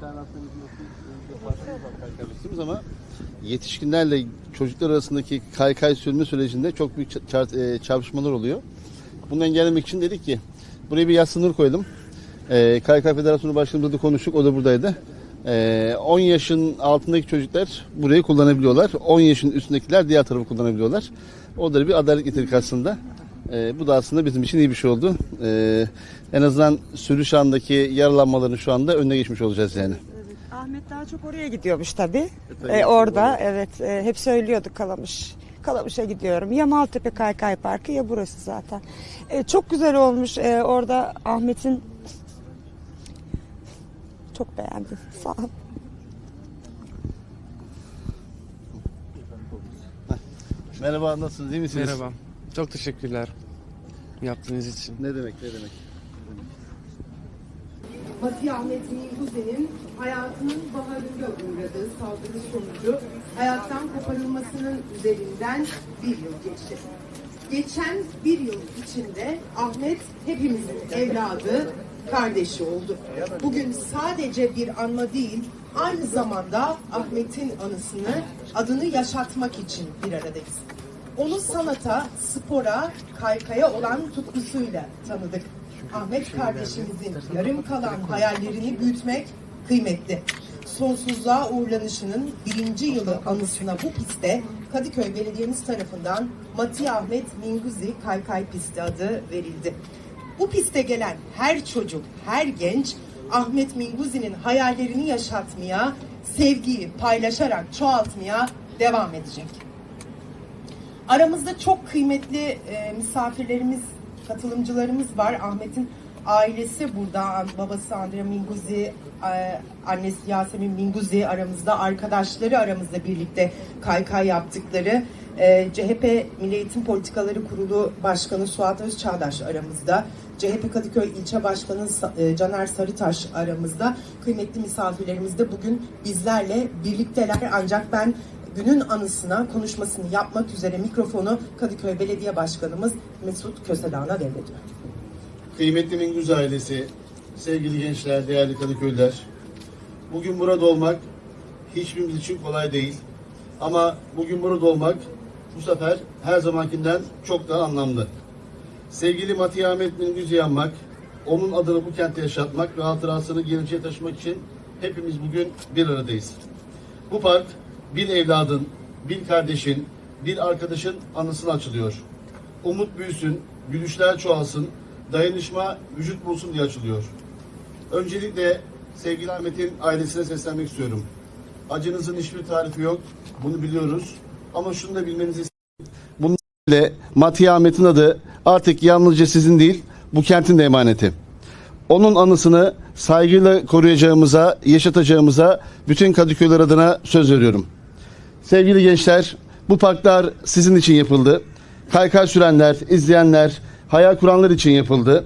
Tane aslında kaykay ama yetişkinlerle çocuklar arasındaki kaykay sürme sürecinde çok büyük e, çarpışmalar oluyor. Bunu engellemek için dedik ki buraya bir yaş sınır koyalım. E, Kaykay Federasyonu Başkanımızla da konuştuk. O da buradaydı. E, 10 yaşın altındaki çocuklar burayı kullanabiliyorlar. 10 yaşın üstündekiler diğer tarafı kullanabiliyorlar. O da bir adalet getirdik aslında. E, bu da aslında bizim için iyi bir şey oldu. E, en azından sürüş andaki yaralanmaların şu anda önüne geçmiş olacağız yani. Evet, Ahmet daha çok oraya gidiyormuş tabii. tabii. Ee, orada evet e, hep söylüyordu Kalamış. Kalamış'a gidiyorum. Ya Maltepe Kaykay Parkı ya burası zaten. E, çok güzel olmuş e, orada Ahmet'in çok beğendim. Sağ ol. Merhaba nasılsınız iyi misiniz? Merhaba. Çok teşekkürler yaptığınız için. Ne demek ne demek. Fatih Ahmet Minguzzi'nin hayatının baharında uğradığı saldırı sonucu hayattan koparılmasının üzerinden bir yıl geçti. Geçen bir yıl içinde Ahmet hepimizin evladı, kardeşi oldu. Bugün sadece bir anma değil, aynı zamanda Ahmet'in anısını, adını yaşatmak için bir aradayız. Onu sanata, spora, kaykaya olan tutkusuyla tanıdık. Ahmet kardeşimizin yarım kalan hayallerini büyütmek kıymetli. Sonsuzluğa uğurlanışının birinci yılı anısına bu piste Kadıköy Belediye'miz tarafından Mati Ahmet Minguzi Kaykay Pisti adı verildi. Bu piste gelen her çocuk, her genç Ahmet Minguzi'nin hayallerini yaşatmaya, sevgiyi paylaşarak çoğaltmaya devam edecek. Aramızda çok kıymetli e, misafirlerimiz, katılımcılarımız var. Ahmet'in ailesi burada. Babası Andrea Minguzi, e, annesi Yasemin Minguzi aramızda. Arkadaşları aramızda birlikte kaykay yaptıkları. E, CHP Milli Eğitim Politikaları Kurulu Başkanı Suat Özçağdaş aramızda. CHP Kadıköy İlçe Başkanı e, Caner Sarıtaş aramızda. Kıymetli misafirlerimiz de bugün bizlerle birlikteler. Ancak ben günün anısına konuşmasını yapmak üzere mikrofonu Kadıköy Belediye Başkanımız Mesut Kösedan'a devrediyor. Kıymetli Mingüz ailesi, sevgili gençler, değerli Kadıköylüler. Bugün burada olmak hiçbirimiz için kolay değil. Ama bugün burada olmak bu sefer her zamankinden çok daha anlamlı. Sevgili Mati Ahmet Mingüz'ü yanmak, onun adını bu kentte yaşatmak ve hatırasını geleceğe taşımak için hepimiz bugün bir aradayız. Bu park bir evladın, bir kardeşin, bir arkadaşın anısına açılıyor. Umut büyüsün, gülüşler çoğalsın, dayanışma vücut bulsun diye açılıyor. Öncelikle sevgili Ahmet'in ailesine seslenmek istiyorum. Acınızın hiçbir tarifi yok, bunu biliyoruz. Ama şunu da bilmenizi Bunun ile Matiye Ahmet'in adı artık yalnızca sizin değil, bu kentin de emaneti. Onun anısını saygıyla koruyacağımıza, yaşatacağımıza bütün Kadıköyler adına söz veriyorum. Sevgili gençler, bu parklar sizin için yapıldı. Kaykay sürenler, izleyenler, hayal kuranlar için yapıldı.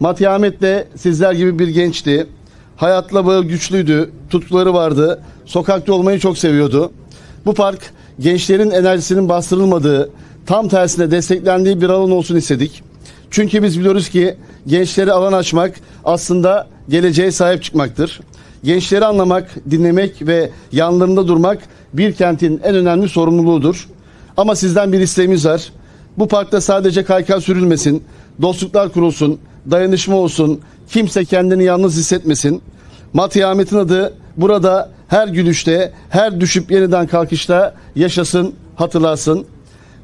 Mati Ahmet de sizler gibi bir gençti. Hayatla bağı güçlüydü, tutkuları vardı, sokakta olmayı çok seviyordu. Bu park gençlerin enerjisinin bastırılmadığı, tam tersine desteklendiği bir alan olsun istedik. Çünkü biz biliyoruz ki gençlere alan açmak aslında geleceğe sahip çıkmaktır. Gençleri anlamak, dinlemek ve yanlarında durmak bir kentin en önemli sorumluluğudur. Ama sizden bir isteğimiz var. Bu parkta sadece kaykay sürülmesin, dostluklar kurulsun, dayanışma olsun, kimse kendini yalnız hissetmesin. Mati Ahmet'in adı burada her gülüşte, her düşüp yeniden kalkışta yaşasın, hatırlasın.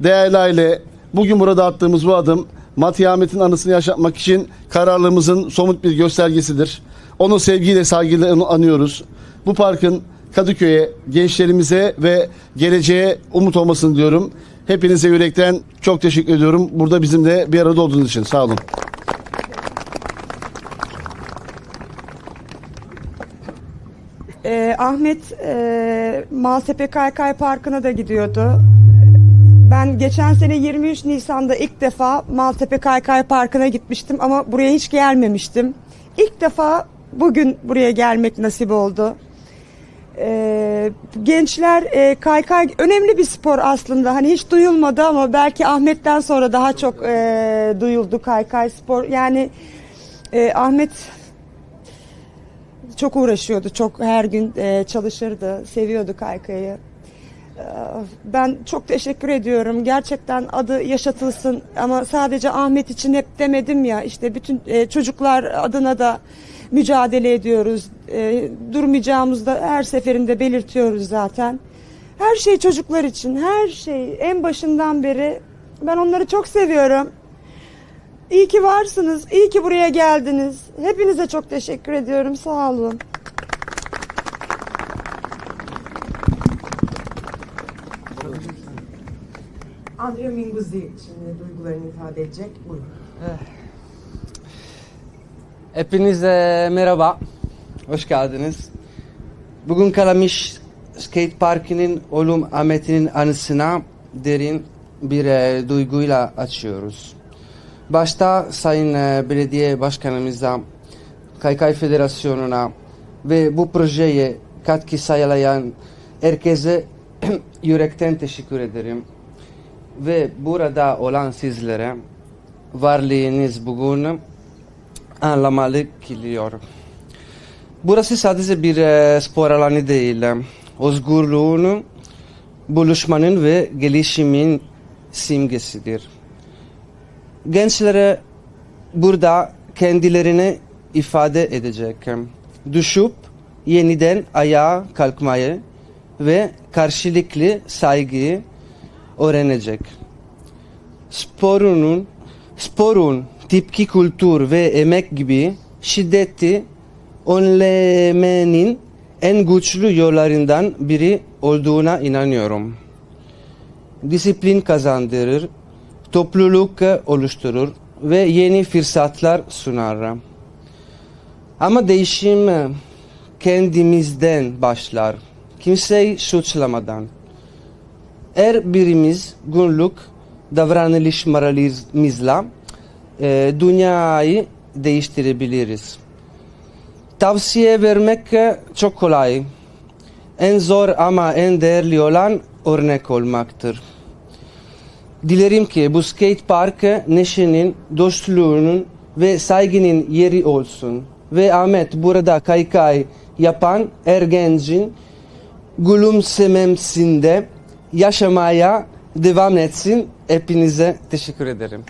Değerli aile, bugün burada attığımız bu adım Mati Ahmet'in anısını yaşatmak için kararlılığımızın somut bir göstergesidir. Onu sevgiyle, saygıyla an- anıyoruz. Bu parkın Kadıköy'e, gençlerimize ve geleceğe umut olmasını diyorum. Hepinize yürekten çok teşekkür ediyorum. Burada bizimle bir arada olduğunuz için. Sağ olun. Ee, Ahmet e, Maltepe Kaykay Parkı'na da gidiyordu. Ben geçen sene 23 Nisan'da ilk defa Maltepe Kaykay Parkı'na gitmiştim ama buraya hiç gelmemiştim. İlk defa bugün buraya gelmek nasip oldu. Ee, gençler e, kaykay önemli bir spor aslında. Hani hiç duyulmadı ama belki Ahmet'ten sonra daha çok e, duyuldu kaykay spor. Yani e, Ahmet çok uğraşıyordu. Çok her gün e, çalışırdı. Seviyordu kaykayı. Ee, Ben çok teşekkür ediyorum. Gerçekten adı yaşatılsın ama sadece Ahmet için hep demedim ya işte bütün e, çocuklar adına da mücadele ediyoruz. E, durmayacağımızı da her seferinde belirtiyoruz zaten. Her şey çocuklar için, her şey en başından beri ben onları çok seviyorum. İyi ki varsınız, iyi ki buraya geldiniz. Hepinize çok teşekkür ediyorum. Sağ olun. Andrea Minguzzi şimdi duygularını ifade edecek. Buyurun. Hepinize merhaba, hoş geldiniz. Bugün Kalamış Skate Parkı'nın oğlum Ahmet'in anısına derin bir e, duyguyla açıyoruz. Başta Sayın e, Belediye Başkanımıza, Kaykay Federasyonu'na ve bu projeye katkı sağlayan herkese yürekten teşekkür ederim. Ve burada olan sizlere varlığınız bugün anlamalı geliyor. Burası sadece bir e, spor alanı değil. Özgürlüğün, buluşmanın ve gelişimin simgesidir. Gençlere burada kendilerini ifade edecek. Düşüp yeniden ayağa kalkmayı ve karşılıklı saygıyı öğrenecek sporunun sporun tipki kültür ve emek gibi şiddeti önlemenin en güçlü yollarından biri olduğuna inanıyorum. Disiplin kazandırır, topluluk oluşturur ve yeni fırsatlar sunar. Ama değişim kendimizden başlar. Kimseyi suçlamadan. Her birimiz günlük davranışlarımızla e, dünyayı değiştirebiliriz. Tavsiye vermek çok kolay. En zor ama en değerli olan örnek olmaktır. Dilerim ki bu skate parkı neşenin, dostluğunun ve saygının yeri olsun. Ve Ahmet burada kaykay yapan her gencin gülümsememsinde yaşamaya devam etsin. Hepinize teşekkür ederim.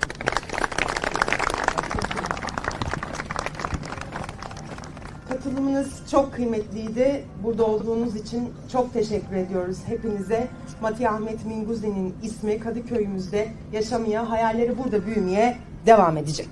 Katılımınız çok kıymetliydi. Burada olduğunuz için çok teşekkür ediyoruz hepinize. Mati Ahmet Minguzzi'nin ismi Kadıköy'ümüzde yaşamaya, hayalleri burada büyümeye devam edecek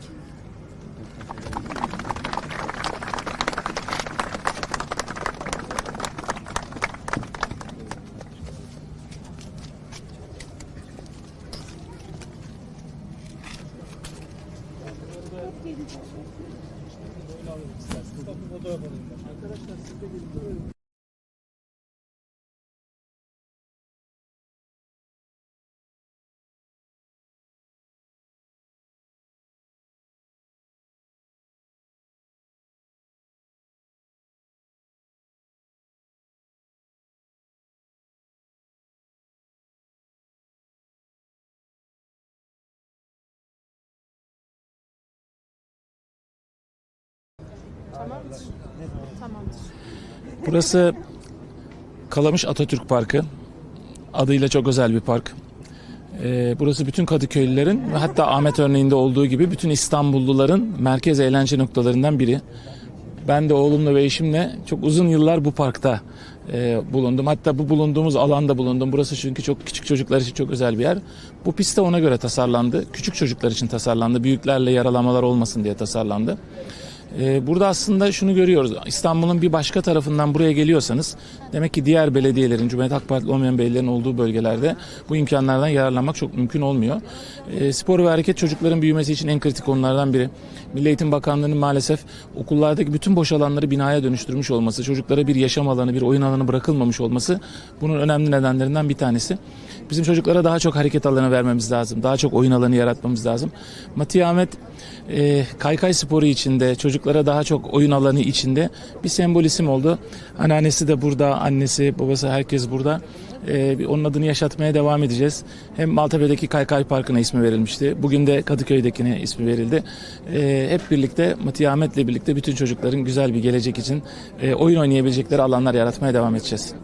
şekilde alalım isterseniz. Bakın fotoğraf alayım. Arkadaşlar siz de gelin. Burası Kalamış Atatürk Parkı. Adıyla çok özel bir park. Ee, burası bütün Kadıköylülerin ve hatta Ahmet örneğinde olduğu gibi bütün İstanbulluların merkez eğlence noktalarından biri. Ben de oğlumla ve eşimle çok uzun yıllar bu parkta e, bulundum. Hatta bu bulunduğumuz alanda bulundum. Burası çünkü çok küçük çocuklar için çok özel bir yer. Bu pist de ona göre tasarlandı. Küçük çocuklar için tasarlandı. Büyüklerle yaralamalar olmasın diye tasarlandı. Ee, Burada aslında şunu görüyoruz. İstanbul'un bir başka tarafından buraya geliyorsanız demek ki diğer belediyelerin, Cumhuriyet Halk Partili olmayan belediyelerin olduğu bölgelerde bu imkanlardan yararlanmak çok mümkün olmuyor. Ee, Spor ve hareket çocukların büyümesi için en kritik konulardan biri. Milli Eğitim Bakanlığı'nın maalesef okullardaki bütün boş alanları binaya dönüştürmüş olması, çocuklara bir yaşam alanı, bir oyun alanı bırakılmamış olması bunun önemli nedenlerinden bir tanesi. Bizim çocuklara daha çok hareket alanı vermemiz lazım. Daha çok oyun alanı yaratmamız lazım. Mati Ahmet e, kaykay sporu içinde çocuklar çocuklara daha çok oyun alanı içinde bir sembol isim oldu. Anneannesi de burada, annesi, babası herkes burada. Ee, onun adını yaşatmaya devam edeceğiz. Hem Maltepe'deki Kaykay Parkı'na ismi verilmişti. Bugün de Kadıköy'dekine ismi verildi. Ee, hep birlikte Matiye Ahmet'le birlikte bütün çocukların güzel bir gelecek için e, oyun oynayabilecekleri alanlar yaratmaya devam edeceğiz.